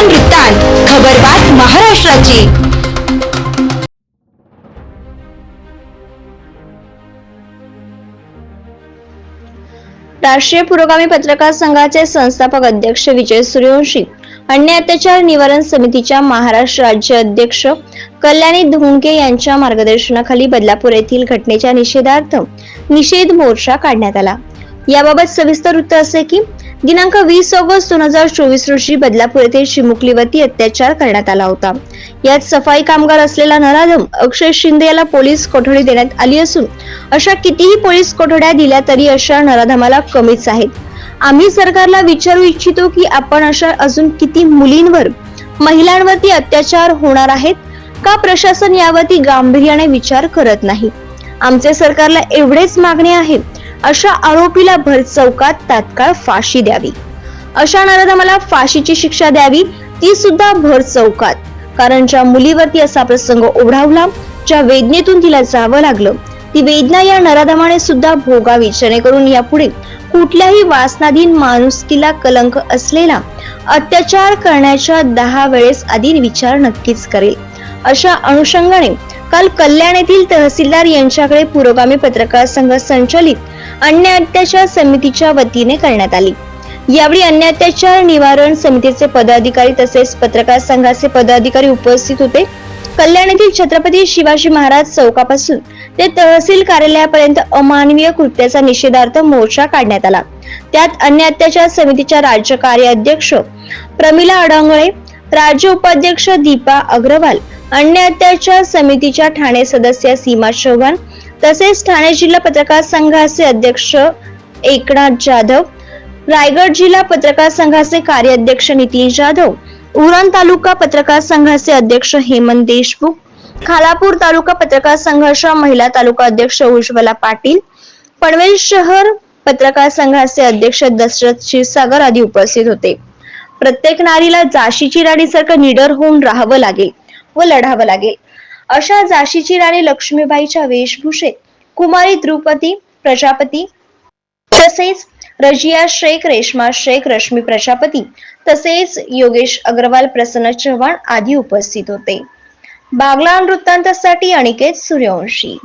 वृत्तांत खबरबात महाराष्ट्राची. राष्ट्रीय पुरोगामी पत्रकार संघाचे संस्थापक अध्यक्ष विजय सूर्यवंशी अन्य अत्याचार निवारण समितीच्या महाराष्ट्र राज्य अध्यक्ष कल्याणी धोंडके यांच्या मार्गदर्शनाखाली बदलापूर येथील घटनेच्या निषेधार्थ निषेध मोर्चा काढण्यात आला. याबाबत सविस्तर वृत्त असे की दिनांक वीस ऑगस्ट दोन हजार चोवीस रोजी बदलापूर येथे चिमुकलीवरती अत्याचार करण्यात आला होता. यात सफाई कामगार असलेला नराधम अक्षय शिंदे याला पोलीस कोठडी देण्यात आली असून अशा कितीही पोलीस कोठड्या दिल्या तरी अशा नराधमाला कमीच आहेत. आम्ही सरकारला विचारू इच्छितो की आपण अशा अजून किती मुलींवर महिलांवरती अत्याचार होणार आहेत? का प्रशासन यावरती गांभीर्याने विचार करत नाही? आमचे सरकारला एवढेच मागणे आहे अशा आरोपीला भर चौकात तात्काळ फाशी द्यावी. अशा नराधमाला फाशीची शिक्षा द्यावी ती सुद्धा भर चौकात. कारण ज्या मुलीवरती असा प्रसंग ओढावला ज्या वेदनेतून तिला जावं लागलं ती वेदना या नराधमाने सुद्धा भोगावी जेणेकरून यापुढे कुठल्याही वासनाधीन माणुसकीला कलंक असलेला अत्याचार करण्याच्या दहा वेळेस आधी विचार नक्कीच करेल. अशा अनुषंगाने काल कल्याण येथील तहसीलदार यांच्याकडे पुरोगामी पत्रकार संघ संचलित अन्य अत्याचार समितीच्या वतीने करण्यात आली. यावेळी अन्य अत्याचार निवारण समितीचे पदाधिकारी तसेच पत्रकार संघाचे पदाधिकारी उपस्थित होते. कल्याण येथील छत्रपती शिवाजी महाराज चौकापासून ते तहसील कार्यालयापर्यंत अमानवीय कृत्याचा निषेधार्थ मोर्चा काढण्यात आला. त्यात अन्य अत्याचार समितीच्या राज्य कार्य अध्यक्ष प्रमिला अडंगळे राज्य उपाध्यक्ष दीपा अग्रवाल अन्य अत्याचार समितीच्या ठाणे सदस्य सीमा चव्हाण तसेच ठाणे जिल्हा पत्रकार संघाचे अध्यक्ष एकनाथ जाधव रायगड जिल्हा पत्रकार संघाचे कार्याध्यक्ष नितीन जाधव उरण तालुका पत्रकार संघाचे अध्यक्ष हेमंत देशमुख खालापूर तालुका पत्रकार संघर्ष महिला तालुका अध्यक्ष उज्ज्वला पाटील पनवेल शहर पत्रकार संघाचे अध्यक्ष दशरथ क्षीरसागर आदी उपस्थित होते. प्रत्येक नारीला जाशीची राणीसारखं निडर होऊन राहावं लागेल व लढावं लागेल. अशा जाशीची राणी लक्ष्मीबाईच्या वेशभूषेत कुमारी द्रुपदी प्रजापती तसेच रजिया शेख रेश्मा शेख रश्मी प्रजापती तसेच योगेश अग्रवाल प्रसन्न चव्हाण आदी उपस्थित होते. बागला वृत्तांतासाठी अनिकेत सूर्यवंशी